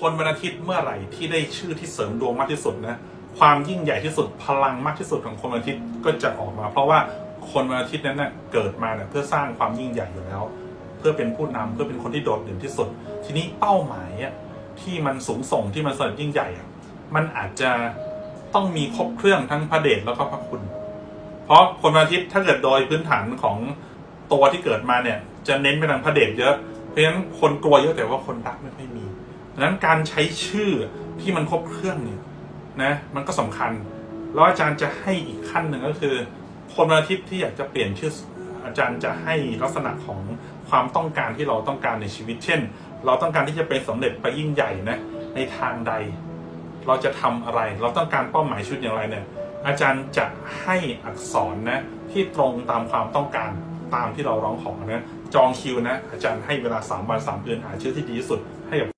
คนวันอาทิตย์เมื่อไหร่ที่ได้ชื่อที่เสริมดวงมากที่สุดนะความยิ่งใหญ่ที่สุดพลังมากที่สุดของคนวันอาทิตย์ก็จะออกมา เพราะว่าคนวันอาทิตย์นั้นนะ่ะเกิดมาเนี่ยเพื่อสร้างความยิ่งใหญ่อยู่แล้ว เพื่อเป็นผู้นำเพื่อเป็นคนที่โดดเด่นที่สุด ทีนี้เป้าหมายอะที่มันสูงส่งที่มันสำเร็จยิ่งใหญ่อะมันอาจจะต้องมีครบเครื่องทั้งพระเดชแล้วก็พระคุณ เพราะคนวันอาทิตย์ถ้าเกิดโดยพื้นฐานของตัวที่เกิดมาเนี่ย จะเน้นไปทางพระเดชเยอะเพราะฉะนั้นคนกลัวเยอะแต่ว่าคนรักไม่ค่อยมี ดังนั้นการใช้ชื่อที่มันครบเครื่องเนี่ยนะมันก็สำคัญ แล้วอาจารย์จะให้อีกขั้นหนึ่งก็คือ คนวันอาทิตย์ที่อยากจะเปลี่ยนชื่ออาจารย์จะให้ลักษณะของความต้องการที่เราต้องการในชีวิต เช่น เราต้องการที่จะเป็นสำเร็จไปยิ่งใหญ่นะในทางใด เราจะทำอะไร เราต้องการเป้าหมายชีวิตอย่างไรเนี่ยอาจารย์จะให้อักษรนะที่ตรงตามความต้องการตามที่เราร้องขอนะจองคิวนะอาจารย์ให้เวลา 3 วัน3เดือนหาชื่อที่ดีที่สุดให้กับ